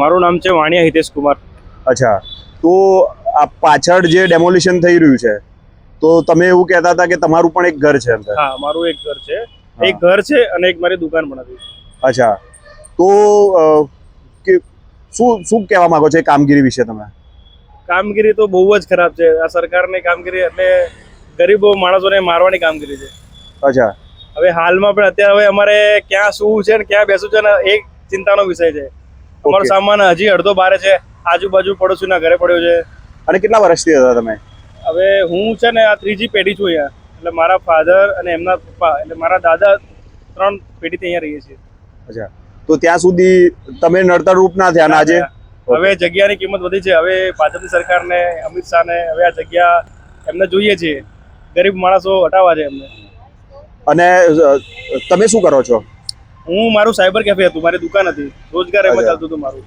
મારું નામ છે વાણિયા હિતેશ કુમાર. અચ્છા. તો આ પાછળ જે ડેમોલિશન થઈ રહ્યું છે તો તમે એવું કહેતા હતા કે તમારું પણ એક ઘર છે અંદર? હા મારું એક ઘર છે. એક ઘર છે અને એક મારી દુકાન પણ હતી અચ્છા. તો કે શું શું કહેવા માંગો છો એ કામગીરી વિશે તમે? કામગીરી તો બહુ જ ખરાબ છે. આ સરકારની કામગીરી એટલે ગરીબો માણસોને મારવાની કામગીરી છે. અચ્છા. હવે હાલમાં પણ અત્યારે હવે અમારે ક્યાં શું છે ને ક્યાં બેસવું છે ને એક ચિંતાનો વિષય છે. અમારો સામાન હજી અડધો બારે છે. આજુબાજુ પડોશીના ઘરે પડ્યો છે. અને કેટલા વર્ષથી હતા તમે? હવે હું છે ને આ ત્રીજી પેઢી છું અહીંયા. એટલે મારા ફાધર અને એમના પપ્પા એટલે મારા દાદા ત્રણ પેઢીથી અહીંયા રહીએ છીએ. અચ્છા. તો ત્યાં સુધી તમે નડતર રૂપ ના થયા આજે? હવે જગ્યાની કિંમત વધી છે. હવે ભાજપની સરકારને અમિત શાહને હવે આ જગ્યા એમને જોઈએ છે ગરીબ માણસો હટાવવા છે એમને. અને તમે શું કરો છો? હું મારું સાયબર કેફે હતું મારી દુકાન હતી રોજગાર એમાં. ચાલતું હતું મારું